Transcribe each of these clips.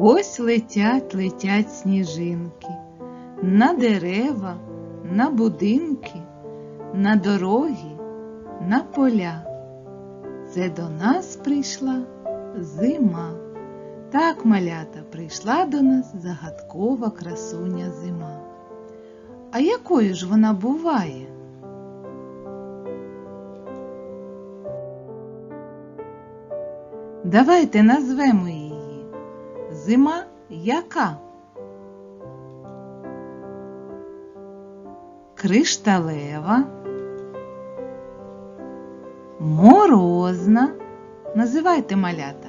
Ось летять, летять сніжинки на дерева, на будинки, на дороги, на поля. Це до нас прийшла зима. Так, малята, прийшла до нас загадкова красуня зима. А якою ж вона буває? Давайте назвемо її. Зима яка? Кришталева, морозна. Називайте малята.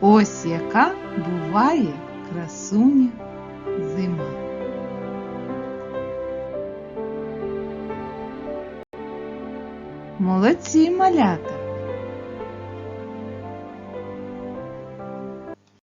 Ось яка буває красуня зима. Молодці малята!